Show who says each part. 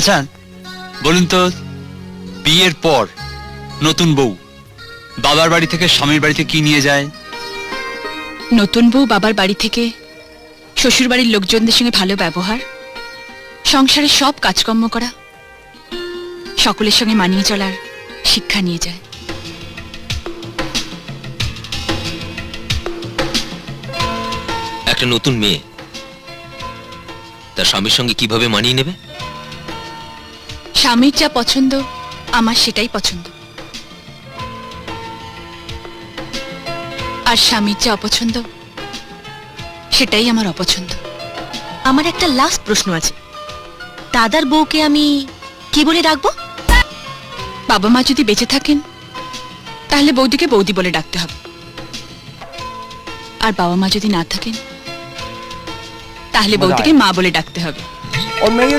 Speaker 1: আচ্ছা বলুন তো বিয়ের পর নতুন বউ বাবার বাড়ি থেকে স্বামীর বাড়িতে কি নিয়ে যায়?
Speaker 2: নতুন বউ বাবার বাড়ি থেকে শ্বশুর বাড়ির লোকজনদের সঙ্গে ভালো ব্যবহার সংসারের সব কাজকর্ম করা সকলের সঙ্গে মানিয়ে চলার শিক্ষা নিয়ে যায়।
Speaker 3: একটা নতুন মেয়ে তার স্বামীর সঙ্গে কীভাবে মানিয়ে নেবে?
Speaker 2: স্বামীর যা পছন্দ আমার সেটাই পছন্দ। আর স্বামীর যা অপছন্দ সেটাই আমার অপছন্দ।
Speaker 4: আমার একটা লাস্ট প্রশ্ন আছে। দাদার বউকে আমি কি বলে ডাকব?
Speaker 2: বাবা মা যদি বেঁচে থাকেন তাহলে বৌদিকে বৌদি বলে ডাকতে হবে। আর বাবা মা যদি না থাকেন তাহলে বৌদিকে মা বলে ডাকতে হবে।